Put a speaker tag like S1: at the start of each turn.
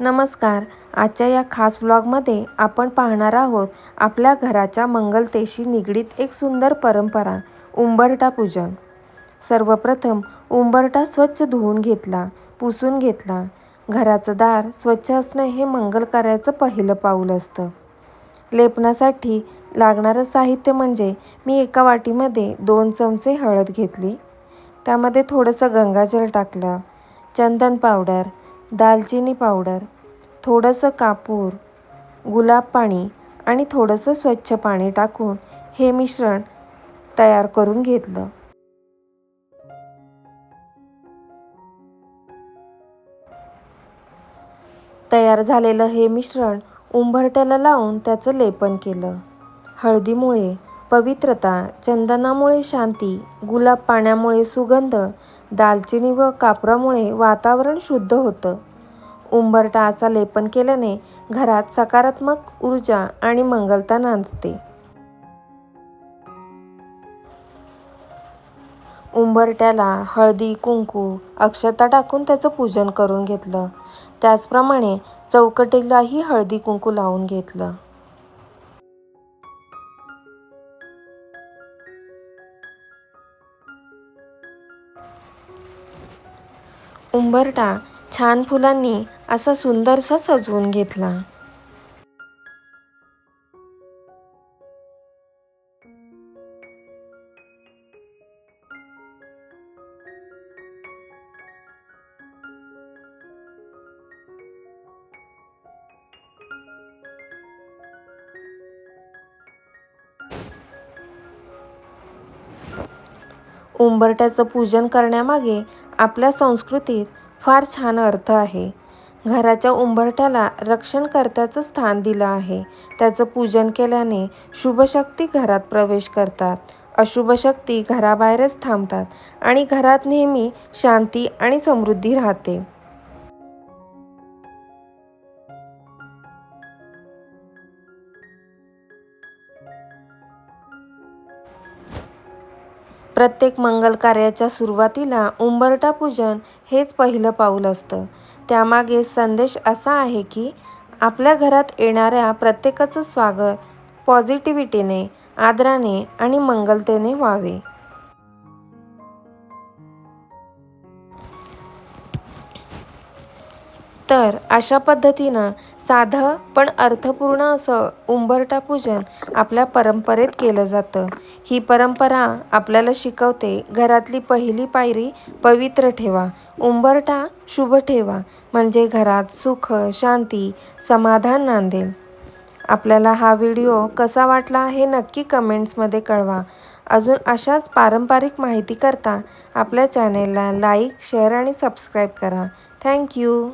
S1: नमस्कार. आजच्या या खास व्लॉगमध्ये आपण पाहणार आहोत आपल्या घराच्या मंगलतेशी निगडीत एक सुंदर परंपरा उंबरटा पूजन. सर्वप्रथम उंबरटा स्वच्छ धुवून घेतला पुसून घेतला. घराचं दार स्वच्छ असणं हे मंगल कार्याचं पहिलं पाऊल असतं. लेपनासाठी लागणारं साहित्य म्हणजे मी एका वाटीमध्ये दोन चमचे हळद घेतली. त्यामध्ये थोडंसं गंगाजल टाकलं चंदन पावडर दालचिनी पावडर थोडंसं कापूर गुलाब पाणी आणि थोडंसं स्वच्छ पाणी टाकून हे मिश्रण तयार करून घेतलं. तयार झालेलं हे मिश्रण उंबरट्याला लावून त्याचं लेपन केलं. हळदीमुळे पवित्रता चंदनामुळे शांती गुलाब पाण्यामुळे सुगंध दालचिनी व कापरामुळे वातावरण शुद्ध होतं. उंबरटा असा लेपन केल्याने घरात सकारात्मक ऊर्जा आणि मंगलता नांदते. उंबरट्याला हळदी कुंकू अक्षता टाकून त्याचं पूजन करून घेतलं. त्याचप्रमाणे चौकटीलाही हळदी कुंकू लावून घेतलं. उंबरटा छान फुलांनी असा सुंदरसा सजवून घेतला. उंबरट्याचं पूजन करण्यामागे आपल्या संस्कृतीत फार छान अर्थ आहे. घराच्या उंबरठ्याला रक्षणकर्त्याचं स्थान दिलं आहे. त्याचं पूजन केल्याने शुभशक्ती घरात प्रवेश करतात. अशुभ शक्ती घराबाहेरच थांबतात आणि घरात नेहमी शांती आणि समृद्धी राहते. प्रत्येक मंगल कार्याच्या सुरुवातीला उंबरठा पूजन हेच पहिलं पाऊल असतं. त्यामागे संदेश असा आहे की आपल्या घरात येणाऱ्या प्रत्येकाचं स्वागत पॉझिटिव्हिटीने आदराने आणि मंगलतेने व्हावे. तर अशा पद्धतीनं साधं पण अर्थपूर्ण असं उंबरठा पूजन आपल्या परंपरेत केलं जातं. ही परंपरा आपल्याला शिकवते घरातली पहिली पायरी पवित्र ठेवा उंबरठा शुभ ठेवा म्हणजे घरात सुख शांती समाधान नांदेल. आपल्याला हा व्हिडिओ कसा वाटला हे नक्की कमेंट्समध्ये कळवा. अजून अशाच पारंपरिक माहिती करता आपल्या चॅनेलला लाईक शेअर आणि सबस्क्राईब करा. Thank you